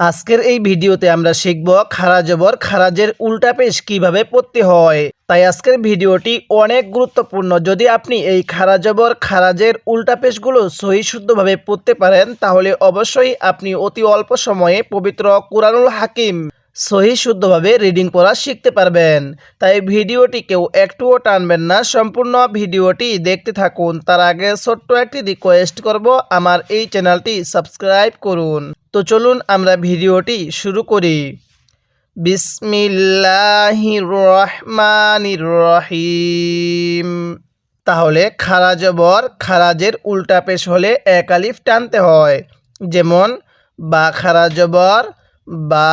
আজকের এই ভিডিওতে আমরা শিখব খারা জবর খারাজের উল্টা পেশ কীভাবে পড়তে হয়। তাই আজকের ভিডিওটি অনেক গুরুত্বপূর্ণ। যদি আপনি এই খারা জবর খারাজের উল্টা পেশগুলো সহি শুদ্ধভাবে পড়তে পারেন, তাহলে অবশ্যই আপনি অতি অল্প সময়ে পবিত্র কুরআনুল হাকিম সহি শুদ্ধভাবে রিডিং পড়া শিখতে পারবেন। তাই ভিডিওটি কেউ একটুও টানবেন না, সম্পূর্ণ ভিডিওটি দেখতে থাকুন। তার আগে ছোট্ট একটি রিকোয়েস্ট করব, আমার এই চ্যানেলটি সাবস্ক্রাইব করুন। তো চলুন আমরা ভিডিওটি শুরু করি। বিসমিল্লাহির রহমানির রহিম তাহলে খারাজবর খারাজের উল্টা পেশ হলে এক আলিফ টানতে হয়। যেমন, বা খারাজবর বা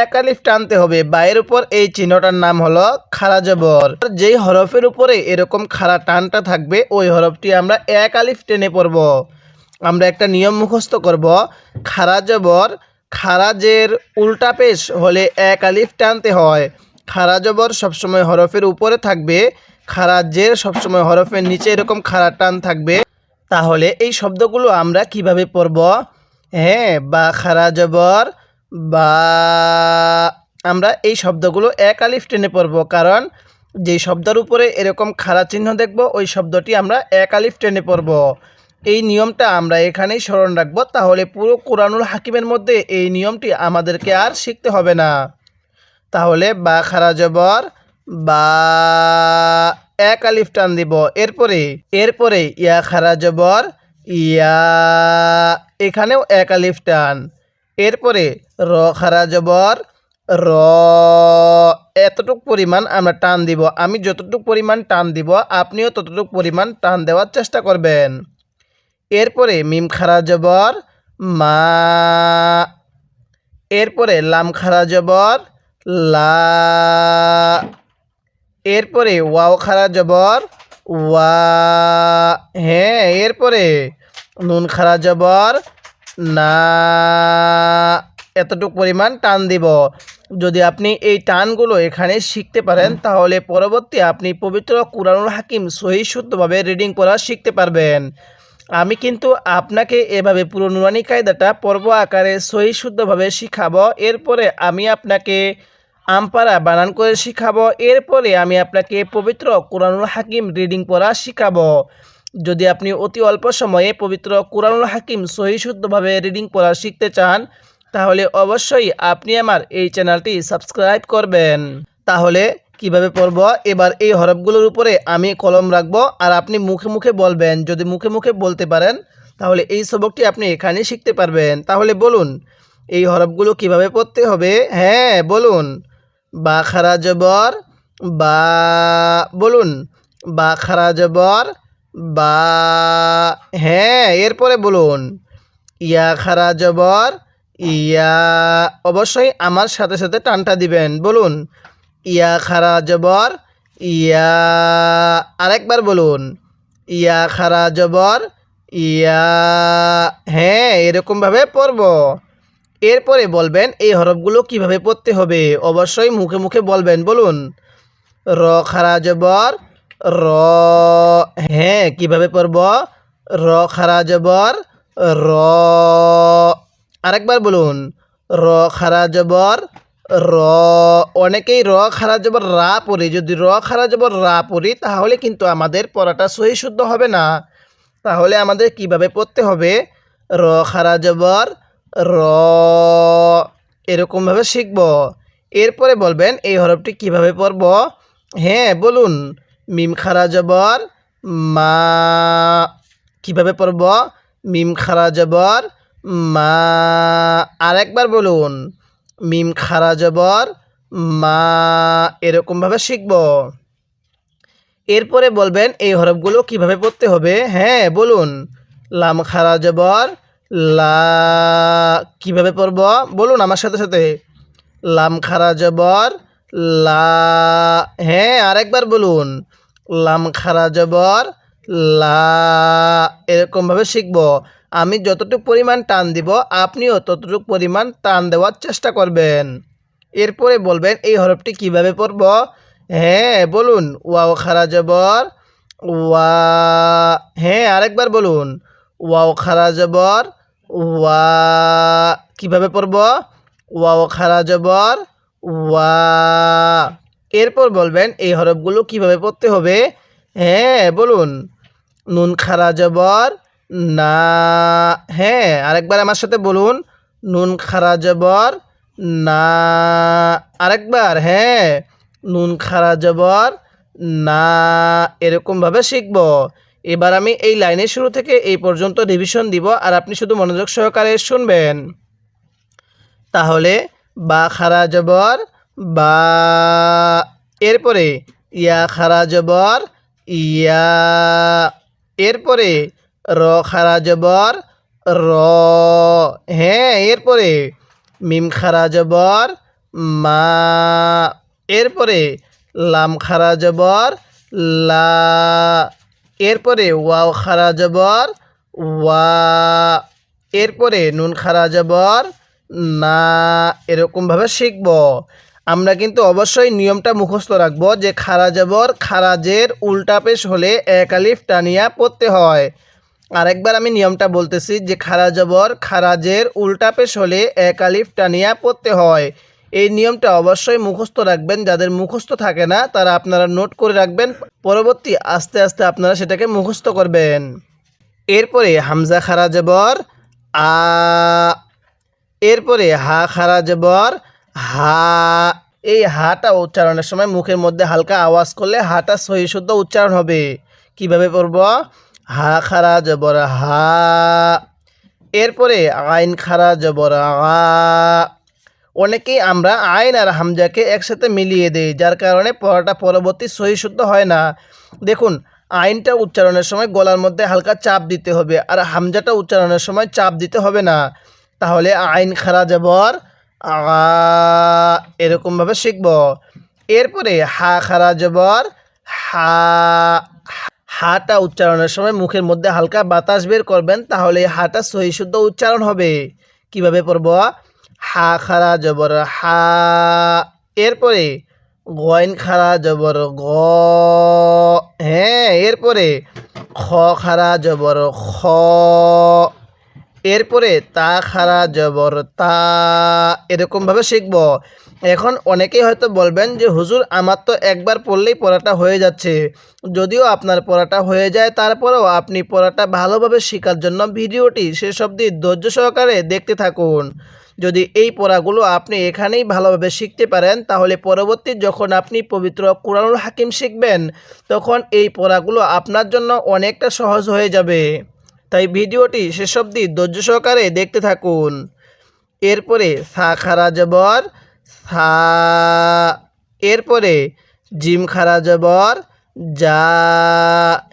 এক আলিফ টানতে হবে। বায়ের উপর এই চিহ্নটার নাম হলো খারাজবর যেই হরফের উপরে এরকম খাড়া টানটা থাকবে, ওই হরফটি আমরা এক আলিফ টেনে পড়ব। আমরা একটা নিয়ম মুখস্থ করব। খারাজবর খারাজের উল্টা পেশ হলে এক আলিফ টানতে হয়। খারাজবর সবসময় হরফের উপরে থাকবে। খারাজের সবসময় হরফের নিচে এরকম খাড়া টান থাকবে। তাহলে এই শব্দগুলো আমরা কীভাবে পড়ব? হ্যাঁ বা খারাজবর বা, আমরা এই শব্দগুলো এক আলিফ টেনে পড়ব, কারণ যে শব্দের উপরে এরকম খারা চিহ্ন দেখব, ওই শব্দটি আমরা এক আলিফ টেনে পড়ব। এই নিয়মটা আমরা এখানেই স্মরণ রাখব, তাহলে পুরো কোরআনুল হাকিমের মধ্যে এই নিয়মটি আমাদেরকে আর শিখতে হবে না। তাহলে বা, খারা, জবর, বা, এক আলিফ টান দিব। এরপরে এরপরে, ইয়া, খারা, জবর ইয়া, এখানেও এক আলিফ টান। এরপরে র, খারা, জবর, র, এতটুক পরিমাণ আমরা টান দিব। আমি যতটুক পরিমাণ টান দিব, আপনিও ততটুকু পরিমাণ টান দেওয়ার চেষ্টা করবেন। এরপরে মিম, খারা, জবর, মা, এরপরে লাম, খারা, জবর, লা, এরপরে ওয়াও, খারা, জবর ওয়া হ্যাঁ এরপরে নুন খারা জবর, না, এতটুকু পরিমাণ টান দিব। যদি আপনি এই টানগুলো এখানে শিখতে পারেন, তাহলে পরবর্তী আপনি পবিত্র কুরআনুল হাকিম সহি শুদ্ধভাবে রিডিং করা শিখতে পারবেন। আমি কিন্তু আপনাকে এভাবে পুরো নুরানি কায়দাটা পর্ব আকারে সহি শুদ্ধভাবে শিখাবো। এরপরে আমি আপনাকে আমপারা বানান করে শিখাবো। এরপরে আমি আপনাকে পবিত্র কোরআনুল হাকিম রিডিং পড়া শিখাবো। যদি আপনি অতি অল্প সময়ে পবিত্র কোরআনুল হাকিম সহি শুদ্ধভাবে রিডিং পড়া শিখতে চান, তাহলে অবশ্যই আপনি আমার এই চ্যানেলটি সাবস্ক্রাইব করবেন। তাহলে কীভাবে পড়ব? এবার এই হরফগুলোর উপরে আমি কলম রাখব আর আপনি মুখে মুখে বলবেন। যদি মুখে মুখে বলতে পারেন, তাহলে এই সবকটি আপনি এখানে শিখতে পারবেন। তাহলে বলুন, এই হরফগুলো কীভাবে পড়তে হবে? হ্যাঁ বলুন। বা খারা জবর, বা, বলুন, বা খারা জবর, বা হ্যাঁ এরপরে বলুন। ইয়া খারা জবর, ইয়া, অবশ্যই আমার সাথে সাথে টানটা দিবেন, বলুন। ইয়া খারা জবর, ইয়া, আরেকবার বলুন। ইয়া খারা জবর, ইয়া হ্যাঁ এরকমভাবে পড়ব। এরপরে বলবেন এই হরফগুলো কীভাবে পড়তে হবে? অবশ্যই মুখে মুখে বলবেন, বলুন। র খারা জবর র হ্যাঁ কীভাবে পড়ব? র খারা জবর র, আরেকবার বলুন। র খারা জবর র, অনেকেই র খারা জবর রা পড়ি। যদি র খারা জবর রা পড়ি, তাহলে কিন্তু আমাদের পড়াটা সহি শুদ্ধ হবে না। তাহলে আমাদের কীভাবে পড়তে হবে? র খারা জবর র। এরকমভাবে শিখব। এরপরে বলবেন, এই হরফটি কীভাবে পড়ব? হ্যাঁ বলুন। মিম খারা জবর, মা। কীভাবে পড়ব? মিম খারা জবর, মা। আরেকবার বলুন। মিম খারা জবর, মা। এরকমভাবে শিখব। এরপরে বলবেন, এই হরফগুলো কীভাবে পড়তে হবে? হ্যাঁ বলুন। লাম খারা জবর লা, কীভাবে পড়ব? বলুন আমার সাথে সাথে। লাম খারা জবর, লা হ্যাঁ আরেকবার বলুন। লাম খারা জবর, লা, এরকমভাবে শিখব। আমি যতটুকু পরিমাণ টান দিব, আপনিও ততটুকু পরিমাণ টান দেওয়ার চেষ্টা করবেন। এরপরে বলবেন এই হরফটি কীভাবে পড়ব? হ্যাঁ বলুন। ওয়াও খারা জবর, ওয়া হ্যাঁ আরেকবার বলুন। ওয়াও খারা জবর ওয়া, কীভাবে পড়ব? ওয়া ও খারা জবর, ওয়া। এরপর বলবেন এই হরফগুলো কীভাবে পড়তে হবে? হ্যাঁ বলুন। নুন খারা জবর, না। হ্যাঁ আরেকবার আমার সাথে বলুন। নুন খারা জবর, না। আরেকবার হ্যাঁ। নুন খারা জবর, না। এরকমভাবে শিখব। এবার আমি এই লাইনের শুরু থেকে এই পর্যন্ত রিভিশন দিব আর আপনি শুধু মনোযোগ সহকারে শুনবেন। তাহলে বা খারা জবর, বা এরপরে ইয়া খারা জবর, ইয়া, এরপরে র খারা জবর, র হ্যাঁ এরপরে মিম খারা জবর, মা, এরপরে লাম খারা জবর, লা এরপরে ওয়াও খারা জবর ওয়া এরপরে নুন খারা জবর, না, এরকমভাবে শিখব। আমরা কিন্তু অবশ্যই নিয়মটা মুখস্থ রাখব যে খারা জবর খারাজের উল্টা পেশ হলে এক আলিফ টানিয়া পড়তে হয়। আরেকবার আমি নিয়মটা বলতেছি যে খারা জবর খারাজের উল্টা পেশ হলে এক আলিফ টানিয়া পড়তে হয়। এই নিয়মটা অবশ্যই মুখস্থ রাখবেন। যাদের মুখস্থ থাকে না, তারা আপনারা নোট করে রাখবেন। পরবর্তী আস্তে আস্তে আপনারা সেটাকে মুখস্থ করবেন। এরপরে হামজা খারা জবর, আ, এরপরে হা খারা জবর, হা, এই হাটা উচ্চারণের সময় মুখের মধ্যে হালকা আওয়াজ করলে হাটা সহি শুদ্ধ উচ্চারণ হবে। কীভাবে পড়ব? হা খারা জবর, হা, এরপরে আইন খারা জবর, আ অনেকেই আমরা আইন আর হামজাকে একসাথে মিলিয়ে দেই, যার কারণে পড়াটা পরবর্তী সহি শুদ্ধ হয় না। দেখুন, আইনটা উচ্চারণের সময় গলার মধ্যে হালকা চাপ দিতে হবে আর হামজাটা উচ্চারণের সময় চাপ দিতে হবে না। তাহলে আইন খারা জবর, আ, এরকমভাবে শিখব। এরপরে হা খারা জবর, হা, হাটা উচ্চারণের সময় মুখের মধ্যে হালকা বাতাস বের করবেন, তাহলে হাটা সহি শুদ্ধ উচ্চারণ হবে। কীভাবে পড়ব? হা খারা জবর হা। এরপরে গয়ন খারা জবর গ। হ্যাঁ এরপরে খ খারা জবর খ। এরপরে তা খারা জবর তা। এরকমভাবে শিখব। এখন অনেকেই হয়তো বলবেন যে, হুজুর, আমার তো একবার পড়লেই পড়াটা হয়ে যাচ্ছে। যদিও আপনার পড়াটা হয়ে যায়, তারপরেও আপনি পড়াটা ভালোভাবে শেখার জন্য ভিডিওটি শেষ অবধি ধৈর্য সহকারে দেখতে থাকুন। যদি এই পড়াগুলো আপনি এখানেই ভালোভাবে শিখতে পারেন, তাহলে পরবর্তী যখন আপনি পবিত্র কোরআনুল হাকিম শিখবেন, তখন এই পড়াগুলো আপনার জন্য অনেকটা সহজ হয়ে যাবে। তাই ভিডিওটি শেষ অবধি ধৈর্য সহকারে দেখতে থাকুন। এরপরে সা খারা জবর, সা, এরপরে জিম খারা জবর, যা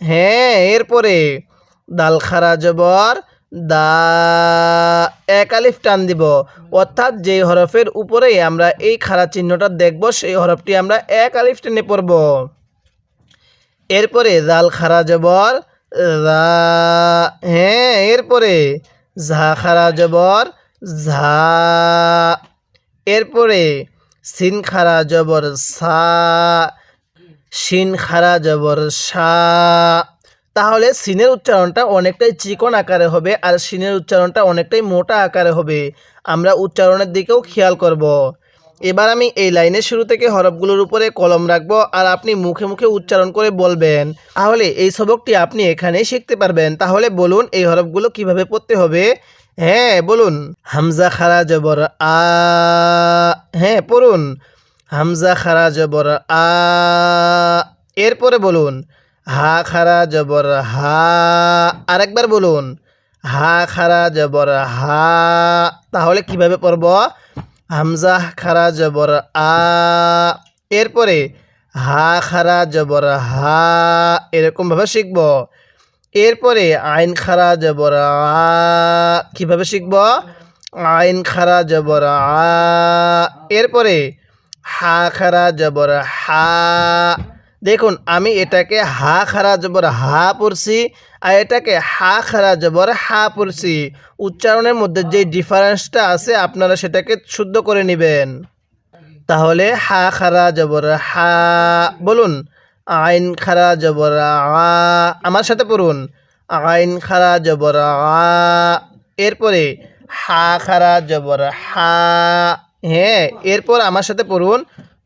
হ্যাঁ এরপরে দাল খারা জবর দা এক আলিফ টান দিব। অর্থাৎ যেই হরফের উপরেই আমরা এই খারা চিহ্নটা দেখব, সেই হরফটি আমরা এক আলিফ টেনে পড়ব। এরপরে জাল খারা জবর রা হ্যাঁ এরপরে ঝা খারা জবর, ঝা, এরপরে সিন খারা জবর সা শিন খারা জবর সা তাহলে সিনের উচ্চারণটা অনেকটাই চিকন আকারে হবে আর সিনের উচ্চারণটা অনেকটাই মোটা আকারে হবে। আমরা উচ্চারণের দিকেও খেয়াল করব। এবার আমি এই লাইনের শুরু থেকে হরফগুলোর উপরে কলম রাখব আর আপনি মুখে মুখে উচ্চারণ করে বলবেন। তাহলে এই সবকটি আপনি এখানেই শিখতে পারবেন। তাহলে বলুন এই হরফগুলো কীভাবে পড়তে হবে? হ্যাঁ বলুন। হামজা খারা জবর আ হ্যাঁ পড়ুন। হামজা খারা জবর আ, এরপরে বলুন। হা খারা জবর হা, আরেকবার বলুন। হা খারা জবর হা, তাহলে কীভাবে পড়ব? হামজা খারা জবর আ, এরপরে হা খারা জবর হা, এরকমভাবে শিখব। এরপরে আইন খারা জবর আ, কীভাবে শিখব? আইন খারা জবর আ, এরপরে হা খারা জবর হা দেখুন, আমি এটাকে হা খারা জবর হা পড়ছি আর এটাকে হা খারা জবর হা পড়ছি। উচ্চারণের মধ্যে যে ডিফারেন্সটা আছে, আপনারা সেটাকে শুদ্ধ করে নেবেন। তাহলে হা খারা জবর হা, বলুন, আইন খারা জবর আ, আমার সাথে পড়ুন, আইন খারা জবর আ, এরপরে হা খারা জবর হা হ্যাঁ এরপর আমার সাথে পড়ুন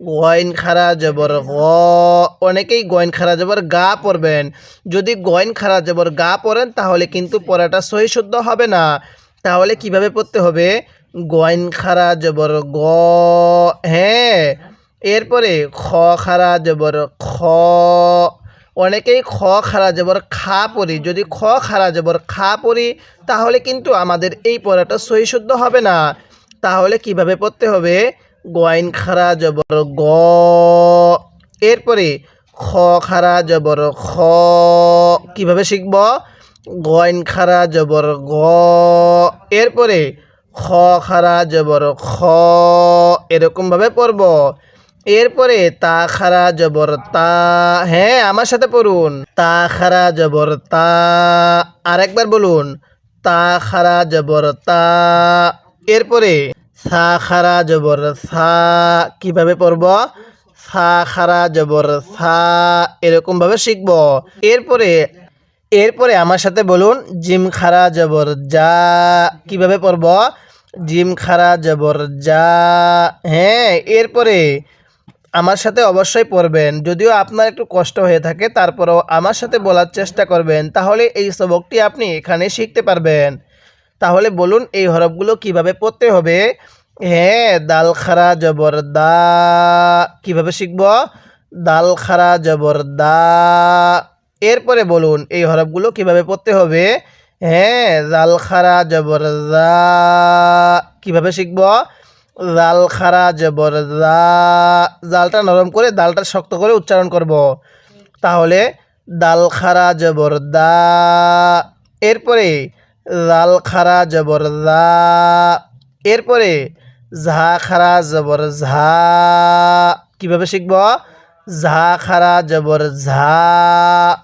গয়ন খারা জবর গ। অনেকেই গয়ন খারা জবর গা পড়বেন যদি গয়ন খারা জবর গা পড়েন তাহলে কিন্তু পড়াটা সহি শুদ্ধ হবে না। তাহলে কীভাবে পড়তে হবে? গয়ন খারা জবর গ। হ্যাঁ এরপরে খ খারা জবর খ। অনেকেই খ খারা জবর খা পড়ি। যদি খ খারা জবর খা পড়ি, তাহলে কিন্তু আমাদের এই পড়াটা সহি শুদ্ধ হবে না। তাহলে কীভাবে পড়তে হবে? গয়ন খারা জবর গ। এরপরে খ খারা জবর খ। কীভাবে শিখব? গয়ন খারা জবর গ। এরপরে খ খারা জবর খ। এরকমভাবে পড়ব। এরপরে তা খারা জবর তা। হ্যাঁ আমার সাথে পড়ুন। তা খারা জবর তা। আরেকবার বলুন। তা খারা জবর তা। এরপরে সা খারা জবর সা, কীভাবে পড়ব? সা খারা জবর সা এরকমভাবে শিখব। এরপরে এরপরে আমার সাথে বলুন, জিম খারা জবর যা, কীভাবে পড়ব? জিম খারা জবর যা হ্যাঁ এরপরে আমার সাথে অবশ্যই পড়বেন। যদিও আপনার একটু কষ্ট হয়ে থাকে, তারপরেও আমার সাথে বলার চেষ্টা করবেন, তাহলে এই সবকটি আপনি এখানে শিখতে পারবেন। তাহলে বলুন এই হরফগুলো কীভাবে পড়তে হবে? হ্যাঁ দাল খারা জবর কীভাবে শিখব? দাল খারা জবর দা। এরপরে বলুন এই হরফগুলো কীভাবে পড়তে হবে? হ্যাঁ জাল খারা জবর কীভাবে শিখব? জাল খারা জালটা নরম করে দালটা শক্ত করে উচ্চারণ করব। তাহলে দাল খারা এরপরে লাল খারা জবর দা এরপরে ঝা খারা জবর ঝা। কীভাবে শিখব? ঝা খারা জবর ঝা।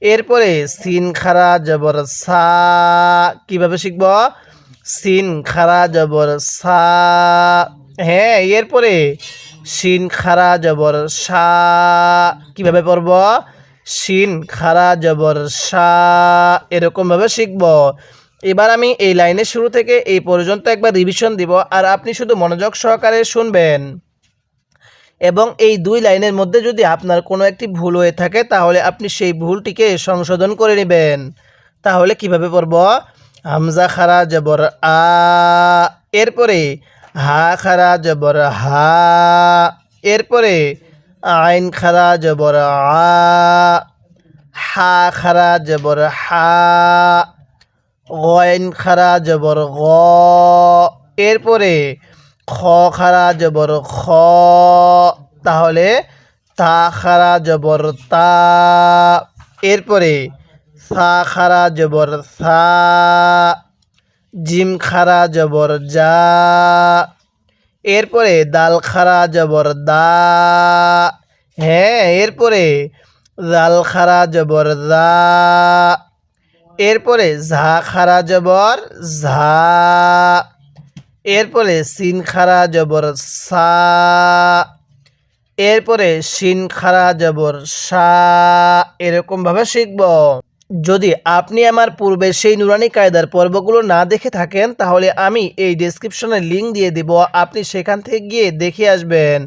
এরপরে সিন খারা জবর সা। কীভাবে শিখব? সিন খারা জবর সা। হ্যাঁ এরপরে সিন খারা জবর সা। কীভাবে পড়ব? সিন খারা, জবর সা এরকমভাবে শিখব। এবার আমি এই লাইনের শুরু থেকে এই পর্যন্ত একবার রিভিশন দিব আর আপনি শুধু মনোযোগ সহকারে শুনবেন। এবং এই দুই লাইনের মধ্যে যদি আপনার কোনো একটি ভুল হয়ে থাকে, তাহলে আপনি সেই ভুলটিকে সংশোধন করে নেবেন। তাহলে কীভাবে পড়ব? হামজা, খারা, জবর, আ। এরপরে হা, খারা, জবর, হা। এরপরে আইন খারা জবর আ, হা খারা জবর হা, গয়ন খারা জবর গ। এরপরে খ খারা জবর খ, তাহলে তা খারা জবর তা। এরপরে সা খারা জবর সা, জিম খারা জবর যা এরপরে দাল খারা জবর দা। হ্যাঁ এরপরে দাল খারা জবর দা। এরপরে ঝা খারা জবর ঝা। এরপরে সিন খারা জবর সা। এরপরে সিন খারা জবর সা। এরকমভাবে শিখব। যদি আপনি আমার পূর্বে সেই নুরানি কায়দার পর্বগুলো না দেখে থাকেন, তাহলে আমি এই ডেসক্রিপশনে লিঙ্ক দিয়ে দিব। আপনি সেখান থেকে গিয়ে দেখে আসবেন।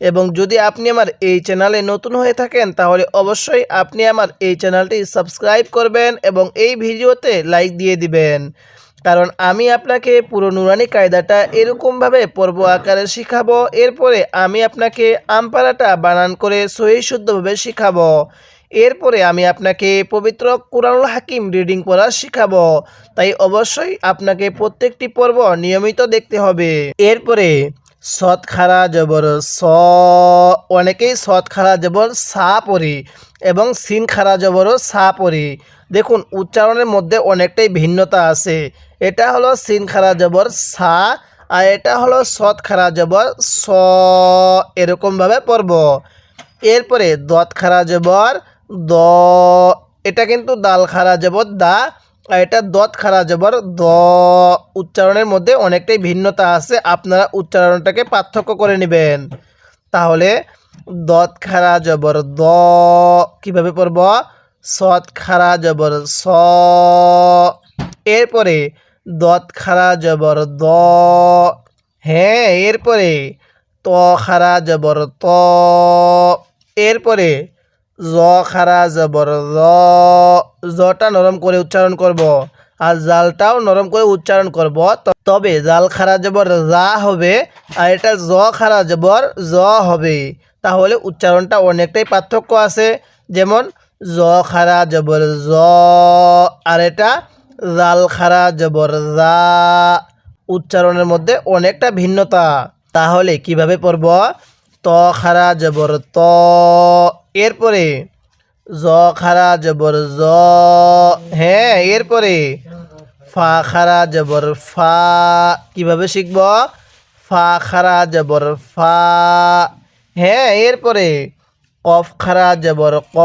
এবং যদি আপনি আমার এই চ্যানেলে নতুন হয়ে থাকেন, তাহলে অবশ্যই আপনি আমার এই চ্যানেলটি সাবস্ক্রাইব করবেন এবং এই ভিডিওতে লাইক দিয়ে দিবেন। কারণ আমি আপনাকে পুরো নুরানি কায়দাটা এরকমভাবে পর্ব আকারে শিখাবো। এরপরে আমি আপনাকে আমপারাটা বানান করে সহি শুদ্ধভাবে শিখাবো। এরপরে আমি আপনাকে পবিত্র কুরআনুল হাকিম রিডিং পড়া শিখাবো। তাই অবশ্যই আপনাকে প্রত্যেকটি পর্ব নিয়মিত দেখতে হবে। এরপরে সৎ খারা জবর স। অনেকেই সৎ খারা জবর সা পড়ি এবং সিন খারা জবরও সা পড়ি। দেখুন, উচ্চারণের মধ্যে অনেকটাই ভিন্নতা আছে। এটা হলো সিন খারা জবর সা আর এটা হলো সৎ খারা জবর স। এরকমভাবে পড়ব। এরপরে দত খারা জবর দ, এটা কিন্তু দাল খারা জবর, দা, আর এটা দত খারা জবর, দ। উচ্চারণের মধ্যে অনেকটাই ভিন্নতা আছে, আপনারা উচ্চারণটাকে পার্থক্য করে নেবেন। তাহলে, দত খারা জবর, দ, কীভাবে পড়ব? সৎ খারা জবর, স। এরপরে, দত খারা জবর, দ। হ্যাঁ এরপরে, ত খারা জবর, ত। এরপরে জ খারা জবর জ জটা নরম করে উচ্চারণ করব। আর জালটাও নরম করে উচ্চারণ করব। তবে জাল খারা জবর যা হবে, আর এটা জ খারা জবর জ হবে। তাহলে উচ্চারণটা অনেকটাই পার্থক্য আছে। যেমন, জ খারা জবর জ, আর এটা জাল খারা জবর যা উচ্চারণের মধ্যে অনেকটা ভিন্নতা। তাহলে কীভাবে পড়ব? ত খারা জবর ত এরপরে জ, খারা, জবর, জ হ্যাঁ এরপরে ফা, খারা, জবর, ফা, কীভাবে শিখব? ফা, খারা, জবর, ফা হ্যাঁ এরপরে কফ, খারা, জবর, ক,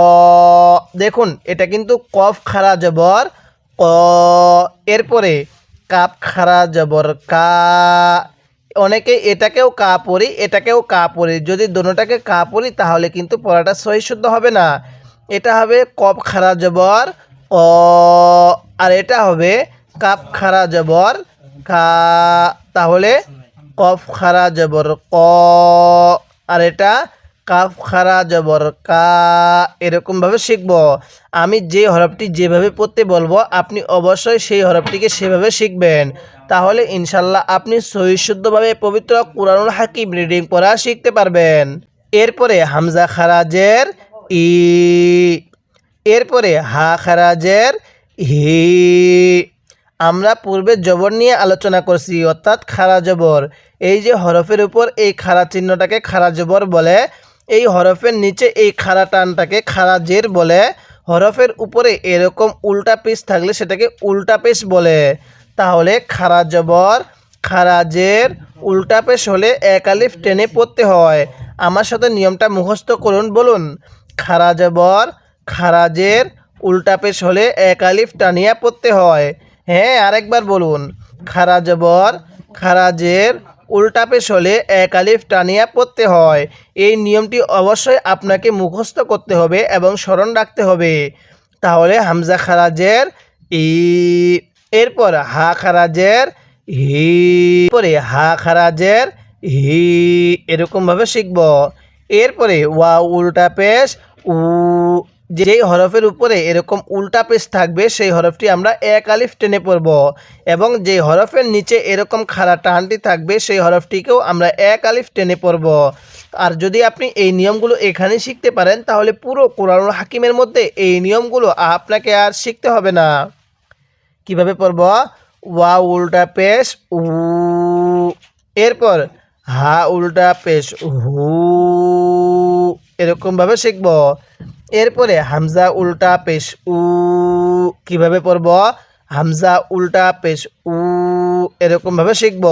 দেখুন, এটা কিন্তু কফ, খারা, জবর, ক, এরপরে কাপ, খারা, জবর, কা অনেকে এটাকেও কা পড়ি এটাকেও কা পড়ি যদি দোনোটাকে কা পড়ি তাহলে কিন্তু পড়াটা সহি শুদ্ধ হবে না। এটা হবে কপ খারা জবর ক আর এটা হবে কাপ খারা জবর, কা, তাহলে কফ খারা জবর ক আর এটা কাফ খারা জবর কা, এরকমভাবে শিখব। আমি যে হরফটি যেভাবে পড়তে বলব, আপনি অবশ্যই সেই হরফটিকে সেভাবে শিখবেন। তাহলে ইনশাল্লাহ আপনি সহিশুদ্ধভাবে পবিত্র কুরআনুল হাকিম রিডিং পড়া শিখতে পারবেন। এরপরে হামজা খারাজের ই, এরপরে হা খারাজের হি। আমরা পূর্বে জবর নিয়ে আলোচনা করছি, অর্থাৎ খারা জবর। এই যে হরফের উপর এই খারা চিহ্নটাকে খারা জবর বলে এই হরফের নিচে এই খাড়া টানটাকে খারা জের বলে। হরফের উপরে এরকম উল্টা পেশ থাকলে সেটাকে উল্টা পেশ বলে। তাহলে খাড়া জবর খারাজের উল্টা পেশ হলে এক আলিফ টেনে পড়তে হয়। আমার সাথে নিয়মটা মুখস্থ করুন, বলুন। খাড়া জবর খারাজের উল্টা পেশ হলে এক আলিফ টানিয়া পড়তে হয়। হ্যাঁ আরেকবার বলুন। খাড়া জবর খারাজের উল্টা পেশ হলে এক আলিফ টানিয়া পড়তে হয়। এই নিয়মটি অবশ্যই আপনাকে মুখস্থ করতে হবে এবং স্মরণ রাখতে হবে। তাহলে হামজা খারাজের ই, এরপর হা খারাজের হি পরে হা খারাজের হি, এরকমভাবে শিখব। এরপরে ওয়া উল্টা পেশ উ যেই হরফের উপরে এরকম উল্টা পেশ থাকবে, সেই হরফটি আমরা এক আলিফ টেনে পড়ব। এবং যে হরফের নিচে এরকম খাড়া টানটি থাকবে, সেই হরফটিকেও আমরা এক আলিফ টেনে পড়ব। আর যদি আপনি এই নিয়মগুলো এখানে শিখতে পারেন, তাহলে পুরো কোরআনুল হাকিমের মধ্যে এই নিয়মগুলো আপনাকে আর শিখতে হবে না। কীভাবে পড়ব? ওয়া উল্টা পেশ উ এরপর হা উল্টা পেশ, হু। এরকমভাবে শিখব। এরপরে হামজা উল্টা পেশ উ কীভাবে পড়ব? হামজা উল্টা পেশ উ এরকমভাবে শিখব।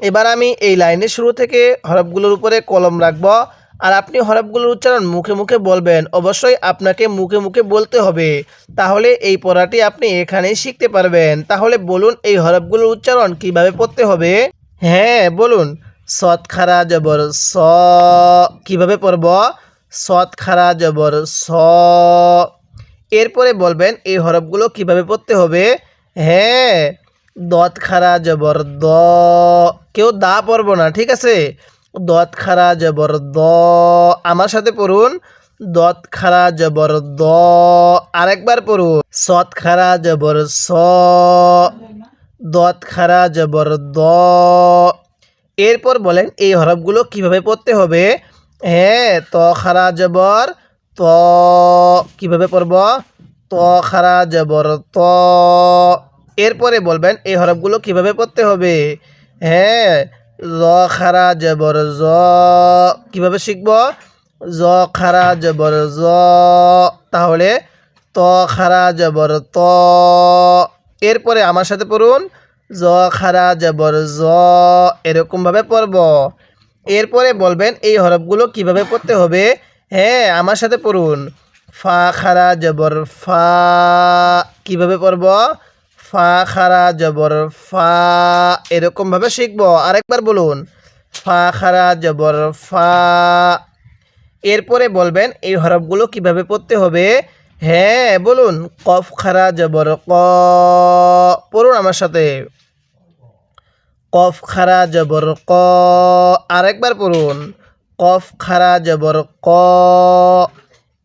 এবার আমি এই লাইনের শুরু থেকে হরফগুলোর উপরে কলম রাখব। আর আপনি হরফগুলোর উচ্চারণ মুখে মুখে বলবেন। অবশ্যই আপনাকে মুখে মুখে বলতে হবে। তাহলে এই পড়াটি আপনি এখানেই শিখতে পারবেন। তাহলে বলুন এই হরফগুলোর উচ্চারণ কীভাবে পড়তে হবে? হ্যাঁ বলুন। সৎ খারা জবর, স, কীভাবে পড়ব? সৎ, খারা, জবর, স। এরপরে বলবেন এই হরফগুলো কীভাবে পড়তে হবে? হ্যাঁ দত খারা, জবর, দ। কেউ দা পড়ব না, ঠিক আছে? দত খারা, জবর, দ। আমার সাথে পড়ুন। দত খারা, জবর, দ। আরেকবার পড়ুন। সৎ, খারা, জবর, স। দত খারা, জবর, দ। এরপর বলেন এই হরফগুলো কীভাবে পড়তে হবে? হ্যাঁ ত খারা জবর, ত, কীভাবে পড়ব? ত খারা জবর, ত। এরপরে বলবেন এই হরফগুলো কীভাবে পড়তে হবে? হ্যাঁ জ খারা জবর, জ। কীভাবে শিখব? জ খারা জবর, জ। তাহলে ত খারা জবর, ত। এরপরে আমার সাথে পড়ুন, জ খারা জবর, জ। এরকমভাবে পড়ব। এরপরে বলবেন এই হরফগুলো কীভাবে পড়তে হবে? হ্যাঁ আমার সাথে পড়ুন। ফা, খারা, জবর, ফা। কীভাবে পড়ব? ফা, খারা, জবর, ফা। এরকমভাবে শিখব। আরেকবার বলুন। ফা, খারা, জবর, ফা। এরপরে বলবেন এই হরফগুলো কীভাবে পড়তে হবে? হ্যাঁ বলুন। কফ, খারা, জবর, ক। পড়ুন আমার সাথে। কফ খারা জবর ক। আরেকবার পড়ুন। কফ খারা জবর ক।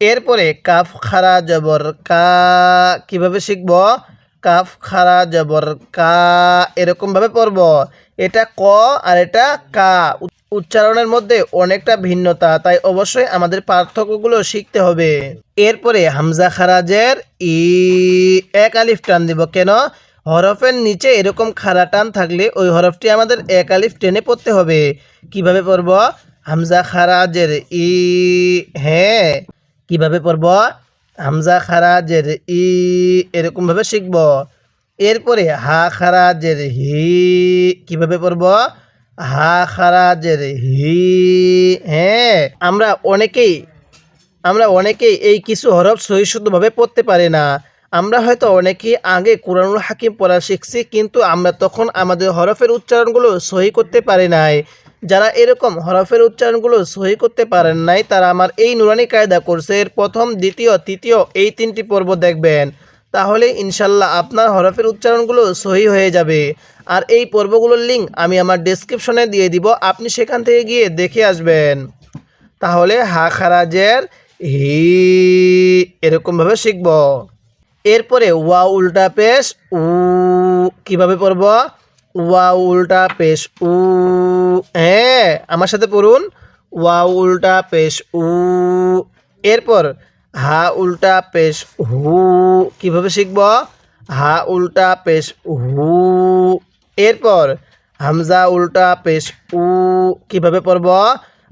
এরপরে কাফ খারা জবর কা। কীভাবে শিখব? কাফ খারা জবর কা। এরকমভাবে পড়ব। এটা ক আর এটা কা। উচ্চারণের মধ্যে অনেকটা ভিন্নতা, তাই অবশ্যই আমাদের পার্থক্যগুলো শিখতে হবে। এরপরে হামজা খারাজের ই। এক আলিফ টান দিব। কেন? হরফের নিচে এরকম খাড়া টান থাকলে ওই হরফটি আমাদের এক আলিফ টেনে পড়তে হবে। কীভাবে পড়ব? হামজা খারাজের ই হ্যাঁ। কীভাবে পড়ব? হামজা খারাজের ই, এরকমভাবে শিখব। এরপরে হা খারাজের হি, কীভাবে পড়ব? হা খারাজের হি হ্যাঁ। আমরা অনেকেই আমরা অনেকেই এই কিছু হরফ সহিষ্ণুভাবে পড়তে পারি না। আমরা হয়তো অনেকেই আগে কোরআনুল হাকিম পড়া শিখছি, কিন্তু আমরা তখন আমাদের হরফের উচ্চারণগুলো সহি করতে পারি নাই। যারা এরকম হরফের উচ্চারণগুলো সহি করতে পারেন নাই, তারা আমার এই নুরানি কায়দা কোর্সের প্রথম, দ্বিতীয়, তৃতীয়, এই তিনটি পর্ব দেখবেন। তাহলে ইনশাল্লাহ আপনার হরফের উচ্চারণগুলো সহি হয়ে যাবে। আর এই পর্বগুলোর লিঙ্ক আমি আমার ডেসক্রিপশনে দিয়ে দিব, আপনি সেখান থেকে গিয়ে দেখে আসবেন। তাহলে হা খারাজের হি এরকমভাবে শিখব। এরপরে ওয়া উল্টা পেশ, উ, কীভাবে পড়ব? ওয়া উল্টা পেশ, উ হ্যাঁ আমার সাথে পড়ুন। ওয়া উল্টা পেশ, উ, এরপর হা উল্টা পেশ, হু, কীভাবে শিখব? হা উল্টা পেশ, হু, এরপর হামজা উল্টা পেশ, উ, কীভাবে পড়ব?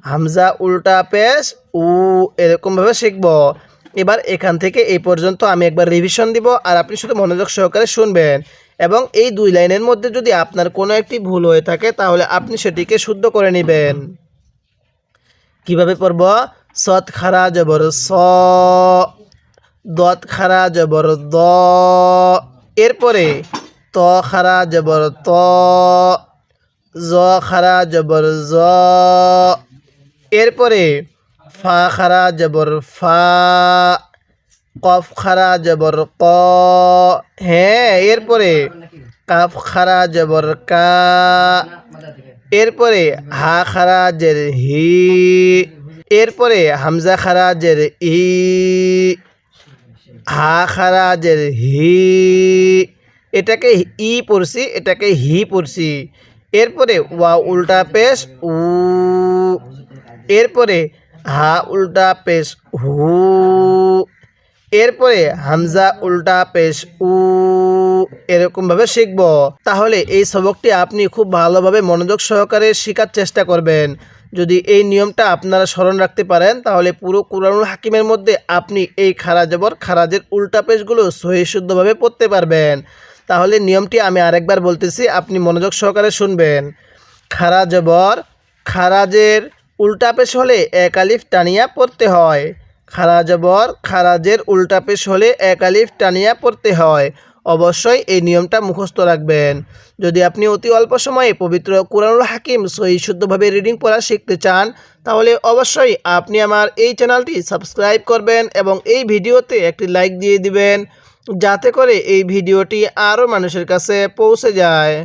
হামজা উল্টা পেশ, উ, এরকমভাবে শিখব। এবার এখান থেকে এই পর্যন্ত আমি একবার রিভিশন দিব আর আপনি শুধু মনোযোগ সহকারে শুনবেন। এবং এই দুই লাইনের মধ্যে যদি আপনার কোনো একটি ভুল হয়ে থাকে, তাহলে আপনি সেটিকে শুদ্ধ করে নেবেন। কীভাবে পড়ব? সৎ খারা জবর স, দত খারা জবর দ। এরপরে ত খারা জবর ত, জ খারা জবর জ। এরপরে ফা খারা জবর ফা, কফ খারা জবর ক। হ্যাঁ এরপরে কাফ খারা জবর কা। এরপরে হা খারাজের হি। এরপরে হামজা খারাজের ই। হা খারাজের হি। এটাকে ই পড়ছি, এটাকে হি পড়ছি। এরপরে ওয়া উল্টা পেশ উ। এরপরে হা উল্টা পেশ হু। এরপরে হামজা উল্টা পেশ উ। এরকমভাবে শিখব। তাহলে এই সবকটি আপনি খুব ভালোভাবে মনোযোগ সহকারে শেখার চেষ্টা করবেন। যদি এই নিয়মটা আপনারা স্মরণ রাখতে পারেন, তাহলে পুরো কুরআনুল হাকিমের মধ্যে আপনি এই খারা জবর খারাজের উল্টা পেশগুলো সহি শুদ্ধভাবে পড়তে পারবেন। তাহলে নিয়মটি আমি আরেকবার বলতেছি, আপনি মনোযোগ সহকারে শুনবেন। খারা জবর খারাজের উল্টা পেশ হলে এক আলিফ টানিয়া পড়তে হয়। খারা জবর খারাজের উল্টা পেশ হলে এক আলিফ টানিয়া পড়তে হয়। অবশ্যই এই নিয়মটা মুখস্থ রাখবেন। যদি আপনি অতি অল্প সময়ে পবিত্র কোরআনুল হাকিম সহি শুদ্ধভাবে রিডিং পড়া শিখতে চান, তাহলে অবশ্যই আপনি আমার এই চ্যানেলটি সাবস্ক্রাইব করবেন এবং এই ভিডিওতে একটি লাইক দিয়ে দিবেন, যাতে করে এই ভিডিওটি আরও মানুষের কাছে পৌঁছে যায়।